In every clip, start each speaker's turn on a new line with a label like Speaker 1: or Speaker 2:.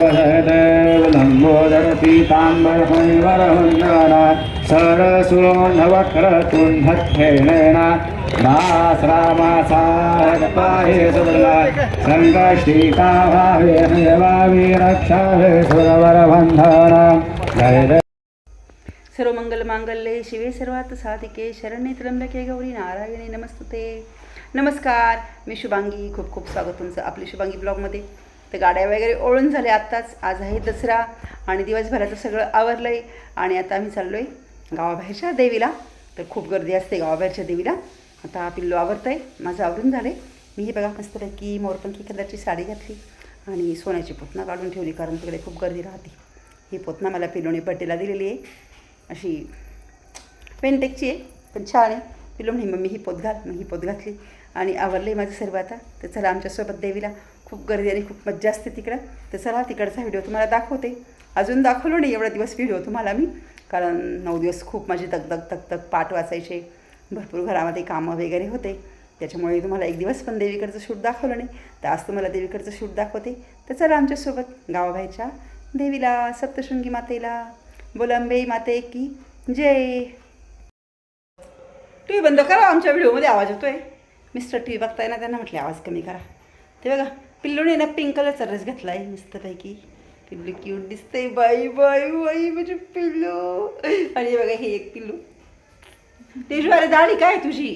Speaker 1: लम्बोदर लंबोदर पीताम्बरहरिवरहुञ्जना सरसुरोन्धवक्रतुण्डच्छेणेन सुबला सङ्गष्टीकाभावेन देवामी रक्षावे सुरवरबन्धना जय
Speaker 2: सर्व मंगल मांगल्ये शिवे सर्वात साधिके शरण्ये त्र्यंबके गौरी नारायणी नमस्तुते। नमस्कार मी शुभांगी खूप खूप स्वागत तुमचं आपली शुभांगी ब्लॉगमध्ये. तर गाड्या वगैरे ओळून झाल्या आत्ताच. आज आहे दसरा आणि दिवसभराचं सगळं आवरलं आहे आणि आता आम्ही चाललो आहे गावाबाहेरच्या देवीला. तर खूप गर्दी असते गावाबाहेरच्या देवीला. आता पिल्लू आवरत आहे माझं आवरून झालं आहे मी हे बघा मस्तपैकी मोरपंखी कलरची साडी घातली आणि सोन्याची पोतना काढून ठेवली कारण तिकडे खूप गर्दी राहते. ही पोतना मला पिल्लोने बड्डेला दिलेली आहे. अशी पेंटेकची आहे पण छान आहे. पिलो म्हणे मम्मी ही पोत घाल. मग ही पोत घातली आणि आवरले माझं सर्व आता. तर चला आमच्यासोबत देवीला खूप गर्दी आणि खूप मज्जा असते तिकडं. तर चला तिकडचा व्हिडिओ तुम्हाला दाखवते. अजून दाखवलो नाही एवढा दिवस व्हिडिओ तुम्हाला मी. कारण नऊ दिवस खूप माझी दगदग तक पाठ वाचायचे. भरपूर घरामध्ये कामं वगैरे होते. त्याच्यामुळे तुम्हाला एक दिवस पण देवीकडचं शूट दाखवलं नाही. तर आज तुम्हाला देवीकडचं शूट दाखवते. तर चला आमच्यासोबत गावाबाहेरच्या देवीला सप्तशृंगी मातेला बोलंबे माते की जय. टी व्ही बंद करा आमच्या व्हिडिओमध्ये आवाज येतोय. मिस्टर टी व्ही बघताय ना त्यांना म्हटले आवाज कमी करा. ते बघा पिल्लूने ना पिंक कलरचा ड्रेस घातला आहे मस्तपैकी. पिल्लू क्यूट दिसते बाई बाई बाई म्हणजे पिल्लू. आणि बघा हे एक पिल्लू. तेजवारी दाढी काय तुझी?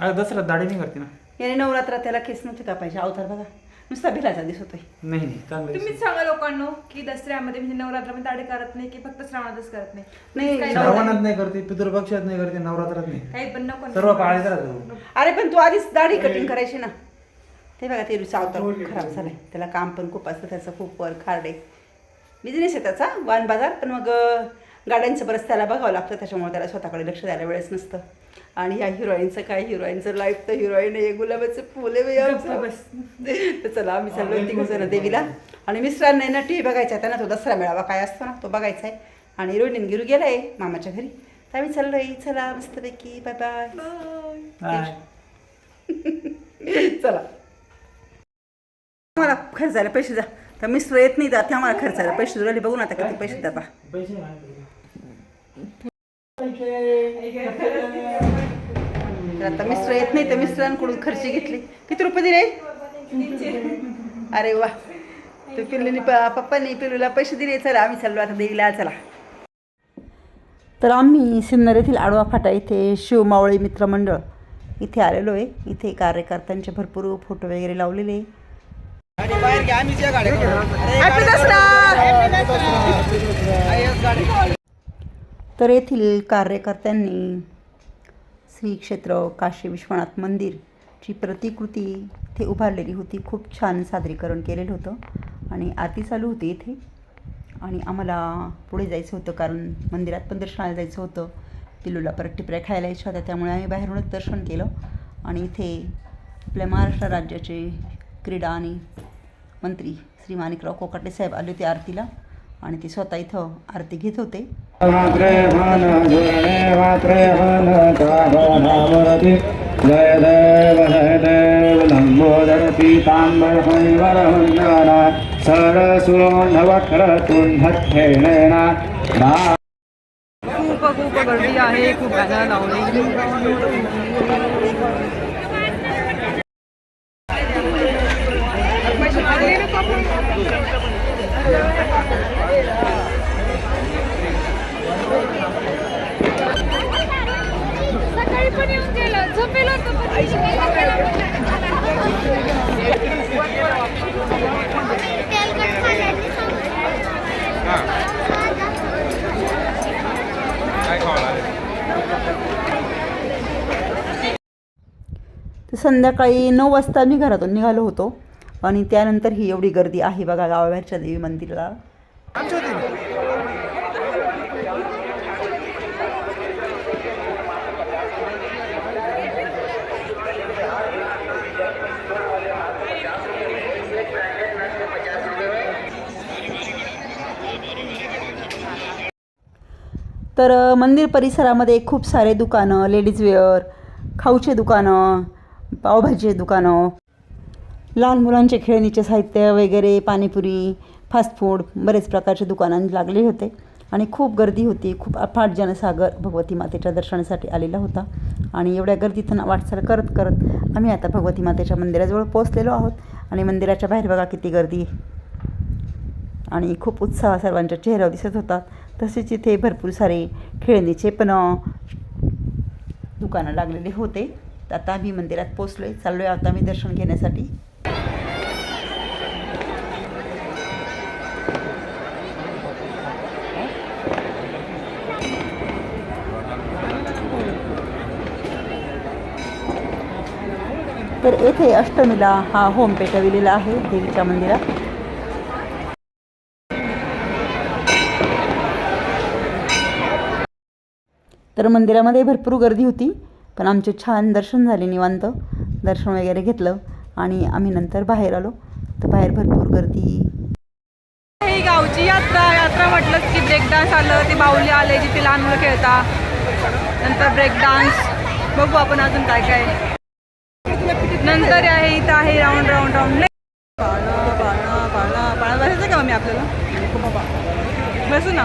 Speaker 3: अरे दसरा दाढी नाही करते ना.
Speaker 2: याने नवरात्रात त्याला केस नव्हते का पाहिजे अवतार बघा नुसता भिलाचा दिसतोय.
Speaker 3: नाही नाही चांगलं
Speaker 4: तुम्हीच सांगा लोकांना की दसऱ्यामध्ये म्हणजे नवरात्रामध्ये दाढी करत नाही की फक्त श्रावणातच करत नाही?
Speaker 2: नाही
Speaker 4: काही
Speaker 3: श्रावणात नाही करते पितृपक्षात नाही करते नवरात्रात नाही.
Speaker 4: काही पण नको
Speaker 3: सर्व पाळायचं
Speaker 2: अरे पण तू आधीच दाढी कटिंग करायची ना. ते बघा ते अवतार खूप खराब झालाय त्याला काम पण खूप असतं त्याचं खूप वर खारडे. बिझनेस आहे त्याचा वान बाजार. पण मग गाड्यांचं बरंच त्याला बघावं लागतं. त्याच्यामुळे त्याला स्वतःकडे लक्ष द्यायला वेळच नसतं. आणि ह्या हिरोईनचं काय? हिरोईनचं लाईफ तर हिरोईन आहे. गुलाबाचं फुल आहे.
Speaker 4: बस.
Speaker 2: तर चला आम्ही चाललो तिघ जण देवीला. आणि मिस्टरांना ना टी व्ही बघायचा आहे. त्यांना तो दसरा मेळावा काय असतो ना तो बघायचा आहे. आणि रोहिणीन गिरू गेलाय मामाच्या घरी. तर आम्ही चाललोय. चला मस्तपैकी. बाय बाय चला. मला खर्चायला पैसे जा तर मिस्टर येत नाही जाते आम्हाला खर्चायला पैसे जोडले बघू ना आता किती पैसे देता आता मिस्टर येत नाही तर मिस्टरांकडून खर्च घेतली. किती रुपये दिले? अरे वा. तू पिल्लूनी पप्पानी पिल्लूला पैसे दिले. चला आम्ही चाललो आता देवीला. चला. तर आम्ही सिन्नर येथील आडवा फाटा इथे शिवमावळी मित्रमंडळ इथे आलेलो आहे. इथे कार्यकर्त्यांचे भरपूर फोटो वगैरे लावलेले आहे. तर येथील कार्यकर्त्यांनी श्री क्षेत्र काशी विश्वनाथ मंदिरची प्रतिकृती इथे उभारलेली होती. खूप छान सादरीकरण केलेलं होतं आणि आरती चालू होती इथे. आणि आम्हाला पुढे जायचं होतं कारण मंदिरात पण दर्शनाला जायचं होतं. पिल्लूला परत टिपऱ्या खायला यायच्या होत्या त्यामुळे आम्ही बाहेरूनच दर्शन केलं. आणि इथे आपल्या महाराष्ट्र राज्याचे क्रीडा आणि मंत्री श्री माणिकराव कोकाटे साहेब आले होते आरतीला आणि ते स्वतः इथं आरती घेत होते.
Speaker 1: जय देव जय देव लंबोदर पीताम्बरहरिवरहुञ्जना सरसुरोन्धवक्रतुण्डच्छेणेन दा
Speaker 4: खूप खूप गर्दी आहे खूप गाणं लावले
Speaker 5: सकाळी पण येऊन गेलं झोपेल होतं पण शिकायला गेलं तेलकट खाल्ल्याने
Speaker 2: तर संध्याकाळी नऊ वाजता मी घरातून निघालो होतो आणि त्यानंतर ही एवढी गर्दी आहे बघा गावाबाहेरच्या देवी मंदिराला. तर मंदिर परिसरामध्ये खूप सारे दुकानं लेडीज वेअर खाऊचे दुकानं पावभाजीचे दुकानं लहान मुलांचे खेळणीचे साहित्य वगैरे पाणीपुरी फास्ट फूड बरेच प्रकारचे दुकानं लागले होते. आणि खूप गर्दी होती. खूप अफाट जनसागर भगवती मातेच्या दर्शनासाठी आलेला होता. आणि एवढ्या गर्दीतून वाटचाल करत करत आम्ही आता भगवती मातेच्या मंदिराजवळ पोहोचलेलो आहोत. आणि मंदिराच्या बाहेर बघा किती गर्दी. आणि खूप उत्साह सर्वांच्या चेहऱ्यावर दिसत होता. तसेच इथे भरपूर सारे खेळणीचे पण दुकानं लागलेले होते. तर आता आम्ही मंदिरात पोचलो आहे चाललो आहे आता मी दर्शन घेण्यासाठी. तर येथे अष्टमीला हा होम पेटविलेला आहे देवीच्या मंदिरात. तर मंदिरामध्ये भरपूर गर्दी होती पण आमचे छान दर्शन झाले निवांत. दर्शन वगैरे घेतलं आणि आम्ही नंतर बाहेर आलो. तर बाहेर भरपूर गर्दी.
Speaker 4: ही गावची यात्रा यात्रा म्हटलं की ब्रेक डान्स आलं ते बाहुली आले जिथे लहान मुलं खेळता. नंतर ब्रेक डान्स बघू आपण अजून काय काय. नंतर आहे इथं आहे राऊंड राऊंड राऊंड बाळा बाळा बाळा बाळा. बसायचं का मी आपल्याला? बसू ना.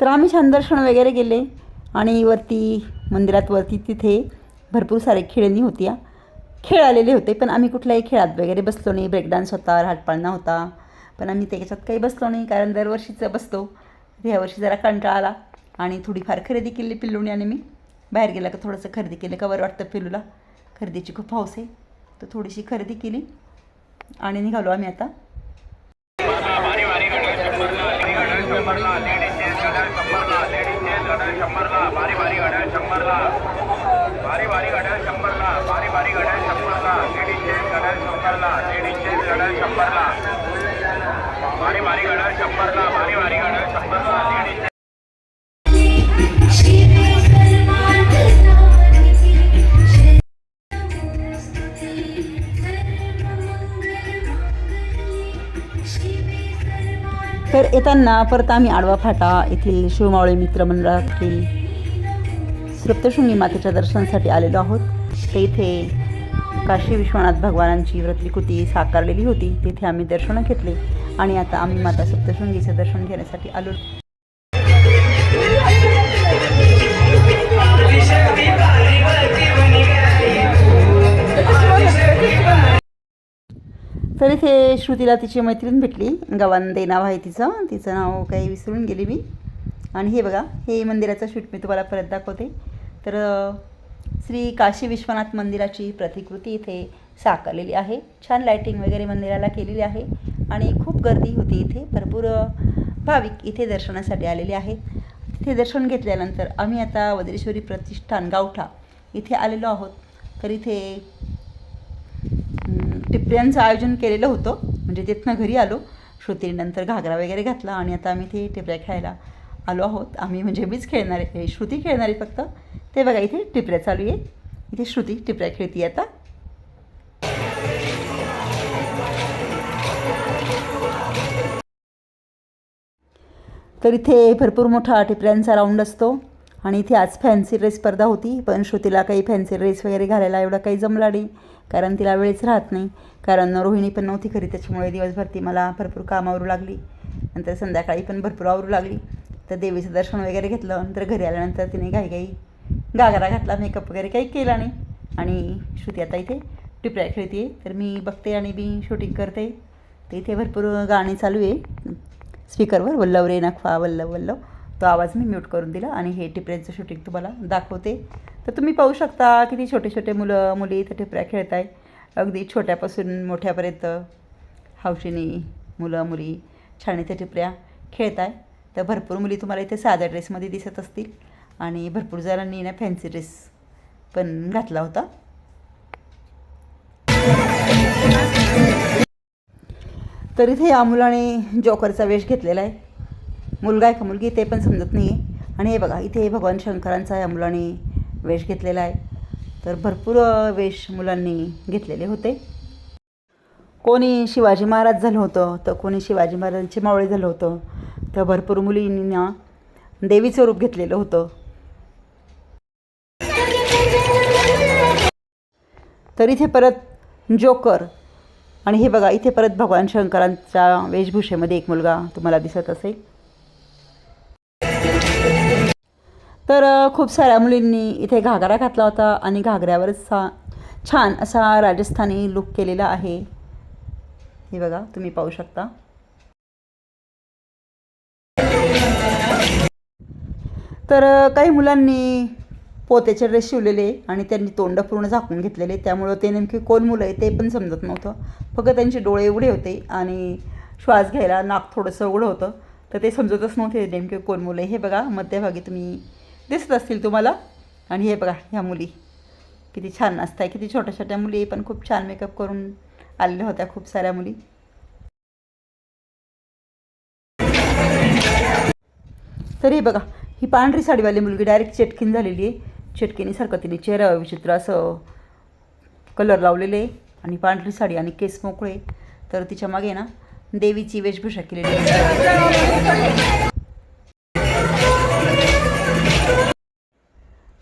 Speaker 2: तर आम्ही छान दर्शन वगैरे गेले आणि वरती मंदिरात वरती तिथे भरपूर सारे खेळणी होत्या. खेळ आलेले होते पण आम्ही कुठल्याही खेळात वगैरे बसलो नाही. ब्रेक डान्स होता राटपाळणा होता. पण आम्ही त्याच्यात काही बसलो नाही कारण दरवर्षीचं बसतो. ह्या वर्षी जरा कंटाळा आला. आणि थोडीफार खरेदी केली पिल्लूने आणि मी. बाहेर गेला का थोडंसं खरेदी केलं का बरं वाटतं पिल्लूला. खरेदीची खूप हौस आहे. तर थोडीशी खरेदी केली. आणि निघालो आम्ही आता. तर येताना परत आम्ही आडवा फाटा येथील शिवमावळी मित्रमंडळातील सप्तशृंगी मातेच्या दर्शनासाठी आलेलो आहोत. ते इथे काशी विश्वनाथ भगवानांची व्रतविकृती साकारलेली होती. तिथे आम्ही दर्शनं घेतले आणि आता आम्ही माता सप्तशृंगीचं दर्शन घेण्यासाठी आलो. तर इथे श्रुतीला तिची मैत्रीण भेटली गवांदे नाव आहे तिचं. तिचं नाव काही विसरून गेली मी. आणि हे बघा हे मंदिराचं शूट मी तुम्हाला परत दाखवते. तर श्री काशी विश्वनाथ मंदिराची प्रतिकृती इथे साकारलेली आहे. छान लायटिंग वगैरे मंदिराला केलेली आहे. आणि खूप गर्दी होती इथे. भरपूर भाविक इथे दर्शनासाठी आलेले आहेत. तिथे दर्शन घेतल्यानंतर आम्ही आता वज्रेश्वरी प्रतिष्ठान गावठा इथे आलेलो आहोत. तर इथे टिपऱ्यांचं आयोजन केलेलं होतं. म्हणजे तिथनं घरी आलो. श्रुतीनंतर घागरा वगैरे घातला आणि आता आम्ही ते टिपऱ्या खेळायला आलो आहोत. आम्ही म्हणजे मीच खेळणार आहे. श्रुती खेळणारी फक्त. ते बघा इथे टिपऱ्या चालू आहे. इथे श्रुती टिपऱ्या खेळती आता. तर इथे भरपूर मोठा टिपऱ्यांचा राऊंड असतो. आणि इथे आज फॅन्सी ड्रेस स्पर्धा होती. पण श्रुतीला काही फॅन्सी ड्रेस वगैरे घालायला एवढा काही जमला नाही. कारण तिला वेळच राहत नाही. कारण रोहिणी पण नव्हती खरी त्याच्यामुळे दिवसभर ती मला भरपूर काम आवरू लागली. नंतर संध्याकाळी पण भरपूर आवरू लागली. तर देवीचं दर्शन वगैरे घेतलं. नंतर घरी आल्यानंतर तिने घाई घाई गागरा घातला मेकअप वगैरे काही केला नाही. आणि श्रुती आता इथे टिपऱ्या खेळते तर मी बघते आणि मी शूटिंग करते. तर इथे भरपूर गाणी चालू आहे. स्पीकरवर वल्लव रे नखवा वल्लव वल्लव. तो आवाज मी म्यूट करून दिला आणि हे टिपऱ्यांचं शूटिंग तुम्हाला दाखवते. तर तुम्ही पाहू शकता किती छोटे छोटे मुलं मुली इथे ठिपऱ्या खेळत आहे अगदी छोट्यापासून मोठ्यापर्यंत हौशीने मुलं मुली छान इथे टिपऱ्या खेळत आहे तर भरपूर मुली तुम्हाला इथे साध्या ड्रेसमध्ये दिसत असतील. आणि भरपूर जणांनी ना फॅन्सी ड्रेस पण घातला होता. तर इथे या मुलाने जोकरचा वेश घेतलेला आहे. मुलगा आहे का मुलगी? ते पण समजत नाही आहे आणि हे बघा इथे भगवान शंकरांचा या मुलाने वेश घेतलेला आहे. तर भरपूर वेश मुलांनी घेतलेले होते. कोणी शिवाजी महाराज झालं होतं तर कोणी शिवाजी महाराजांची मावळे झालं होतं तर भरपूर मुलींनी ना देवीचं रूप घेतलेलं होतं. तर इथे परत जोकर आणि हे बघा इथे परत भगवान शंकरांच्या वेशभूषेमध्ये एक मुलगा तुम्हाला दिसत असेल. तर खूप साऱ्या मुलींनी इथे घागरा घातला होता आणि घागऱ्यावरच सा छान असा राजस्थानी लुक केलेला आहे. हे बघा तुम्ही पाहू शकता. तर काही मुलांनी पोत्याचे ड्रेस शिवलेले आणि त्यांनी तोंड पूर्ण झाकून घेतलेले. त्यामुळं ते नेमके कोण मुलं आहे ते पण समजत नव्हतं. फक्त त्यांचे डोळे उघडे होते आणि श्वास घ्यायला नाक थोडंसं उघडं होतं. तर ते समजतच नव्हते नेमके कोण मुलं आहे. हे बघा मध्यभागी तुम्ही दिसत असतील तुम्हाला? आणि हे बघा ह्या मुली. किती छान नाचत आहे. किती छोट्या छोट्या मुली पण खूप छान मेकअप करून आलेल्या होत्या खूप साऱ्या मुली. तर हे बघा ही पांढरी साडीवाली मुलगी डायरेक्ट चेटकीन झालेली आहे. चेटकिनीसारखं तिने चेहरा विचित्र असं कलर लावलेले आहे. आणि पांढरी साडी आणि केस मोकळे. तर तिच्यामागे ना देवीची वेशभूषा केलेली आहे.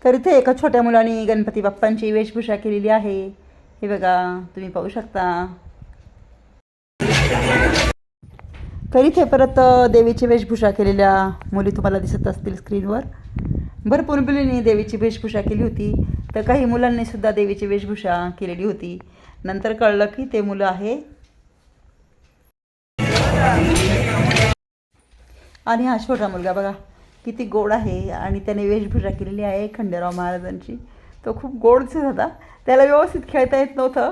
Speaker 2: तर इथे एका छोट्या मुलाने गणपती बाप्पांची वेशभूषा केलेली आहे. हे बघा तुम्ही पाहू शकता. तर इथे परत देवीची वेशभूषा केलेल्या मुली तुम्हाला दिसत असतील स्क्रीनवर. भरपूर मुलींनी देवीची वेशभूषा केली होती. तर काही मुलांनी सुद्धा देवीची वेशभूषा केलेली होती. नंतर कळलं की ते मुलं आहे. आणि हा छोटा मुलगा बघा. किती गोड आहे आणि त्याने वेशभूषा केलेली आहे खंडेराव महाराजांची. तो खूप गोड दिसत होता. त्याला व्यवस्थित खेळता येत नव्हतं.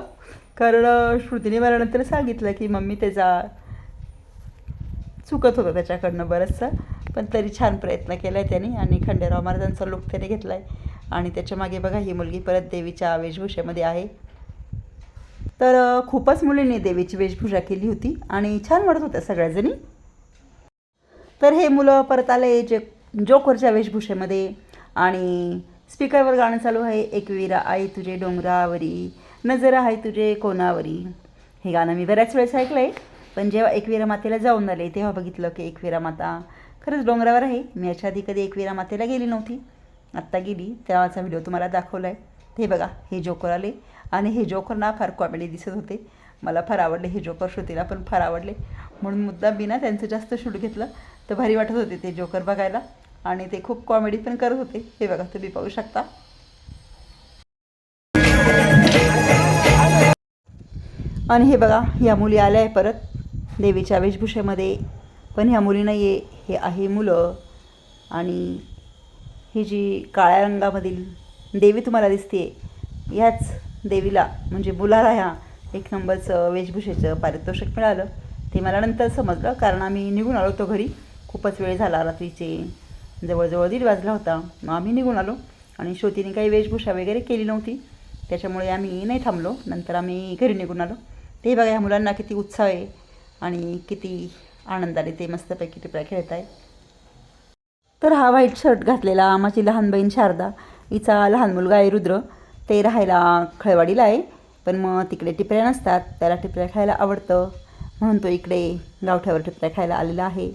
Speaker 2: कारण श्रुतीने मला नंतर सांगितलं की मम्मी त्याचा चुकत होतं त्याच्याकडनं बरंचसं. पण तरी छान प्रयत्न केला आहे त्याने आणि खंडेराव महाराजांचा लुक त्याने घेतला आहे आणि त्याच्यामागे बघा ही मुलगी परत देवीच्या वेशभूषेमध्ये आहे. तर खूपच मुलींनी देवीची वेशभूषा केली होती आणि छान वाटत होत्या सगळ्याजणी. तर हे मुलं परत आले जे जोकरच्या वेशभूषेमध्ये. आणि स्पीकरवर गाणं चालू आहे एकवीरा आई तुझे डोंगरावरी नजर आहे तुझे कोणावरी. हे गाणं मी बऱ्याच वेळेस ऐकलं आहे पण जेव्हा एकवीरा मातेला जाऊन आले तेव्हा बघितलं की एकवीरा माता खरंच डोंगरावर आहे. मी याच्या आधी कधी एकवीरा मातेला गेली नव्हती. आत्ता गेली तेव्हाचा व्हिडिओ तुम्हाला दाखवला आहे हे बघा हे जोकर आले. आणि हे जोकर ना फार कॉमेडी दिसत होते. मला फार आवडले हे जोकर श्रुतीला पण फार आवडले. म्हणून मुद्दा मी ना त्यांचं जास्त शूट घेतलं. तर भारी वाटत होते ते जोकर बघायला. आणि ते खूप कॉमेडी पण करत होते. हे बघा तुम्ही पाहू शकता. आणि हे बघा ह्या मुली आल्या आहे परत. देवीच्या वेशभूषेमध्ये. पण ह्या मुली नाही आहे हे आहे मुलं. आणि ही जी काळ्या रंगामधील देवी तुम्हाला दिसते ह्याच देवीला म्हणजे मुलाला ह्या एक नंबरचं वेशभूषेचं पारितोषिक मिळालं. ते मला नंतर समजलं कारण आम्ही निघून आलो होतो घरी. खूपच वेळ झाला रात्रीचे जवळजवळ दीड वाजला होता. मग आम्ही निघून आलो आणि श्रोतीने काही वेशभूषा वगैरे केली नव्हती. त्याच्यामुळे आम्ही नाही थांबलो. नंतर आम्ही घरी निघून आलो. ते बघा ह्या मुलांना किती उत्साह आहे आणि किती आनंदाने ते मस्तपैकी टिपऱ्या खेळत आहे. तर हा व्हाईट शर्ट घातलेला माझी लहान बहीण शारदा. हिचा लहान मुलगा आहे रुद्र. ते राहायला खळवाडीला आहे. पण मग तिकडे टिपऱ्या नसतात. त्याला टिपऱ्या खायला आवडतं. म्हणून तो इकडे गावठ्यावर टिपऱ्या खायला आलेला आहे.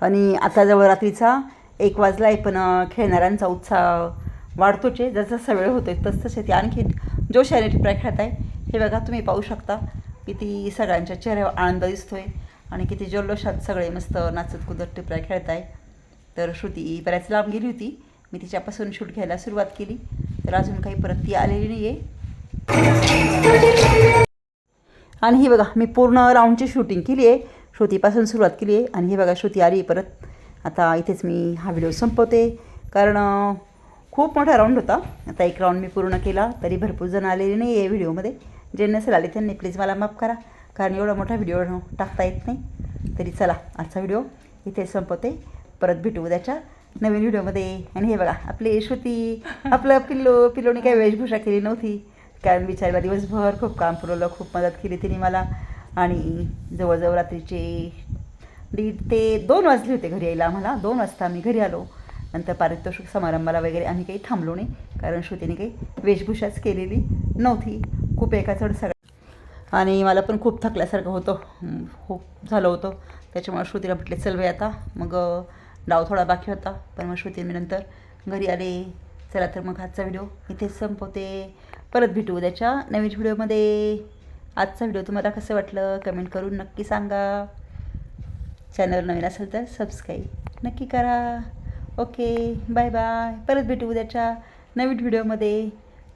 Speaker 2: आणि आता जवळ रात्रीचा एक वाजला आहे पण खेळणाऱ्यांचा उत्साह वाढतोच. आहे जसं वेळ होतोय तसतसे तसे ते आणखी जोशाने टिपऱ्या खेळत आहे हे बघा तुम्ही पाहू शकता किती सगळ्यांच्या चेहऱ्यावर आनंद दिसतोय आणि किती जल्लोषात सगळे मस्त नाचत कुदत टिपऱ्या खेळत आहे तर श्रुती बऱ्याच लांब गेली होती. मी तिच्यापासून शूट घ्यायला सुरुवात केली. तर अजून काही परत ती आलेली नाही आहे आणि ही बघा मी पूर्ण राऊंडची शूटिंग केली आहे श्रुतीपासून सुरुवात केली आहे. आणि हे बघा श्रुती आली परत. आता इथेच मी हा व्हिडिओ संपवते. कारण खूप मोठा राऊंड होता. आता एक राऊंड मी पूर्ण केला तरी भरपूर जण आलेले नाही आहे व्हिडिओमध्ये. जे नसेल आले त्यांनी प्लीज मला माफ करा. कारण एवढा मोठा व्हिडिओ टाकता येत नाही. तरी चला आजचा व्हिडिओ इथे संपवते. परत भेटू उद्याच्या नवीन व्हिडिओमध्ये. आणि हे बघा आपली श्रुती आपलं पिल्लो पिल्लोने काही वेशभूषा केली नव्हती. कारण बिचारीला दिवसभर खूप काम पुरवलं खूप मदत केली तिने मला. आणि जवळजवळ रात्रीचे दीड ते दोन वाजले होते घरी यायला आम्हाला. दोन वाजता आम्ही घरी आलो. नंतर पारितोषिक समारंभाला वगैरे आम्ही काही थांबलो नाही. कारण श्रुतीने काही वेशभूषाच केलेली नव्हती. खूप एका चढ सगळं आणि मला पण खूप थकल्यासारखं होतं. खूप झालं होतं. त्याच्यामुळे श्रुतीला म्हटले चल वे आता. मग डाव थोडा बाकी होता. पण मग श्रुतीने नंतर घरी आले. चला तर मग आजचा व्हिडिओ इथेच संपवते. परत भेटू उद्याच्या नवीन व्हिडिओमध्ये. आजचा व्हिडिओ तुम्हाला कसं वाटलं? कमेंट करून नक्की सांगा. चॅनल नवीन असेल तर सबस्क्राईब नक्की करा. ओके बाय बाय परत भेटू उद्याच्या नवीन व्हिडिओमध्ये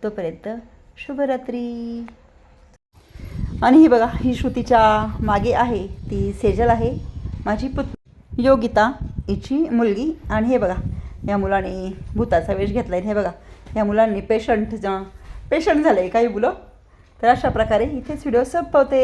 Speaker 2: तोपर्यंत शुभरात्री. आणि ही बघा ही श्रुतीच्या मागे आहे. ती सेजल आहे. माझी पुत योगिता हिची मुलगी. आणि हे बघा या मुलाने भूताचा वेश घेतला आहे हे बघा या मुलांनी पेशंट पेशंट झालं आहे काही मुलं तर अशा प्रकारे इथेच व्हिडिओ संपवते.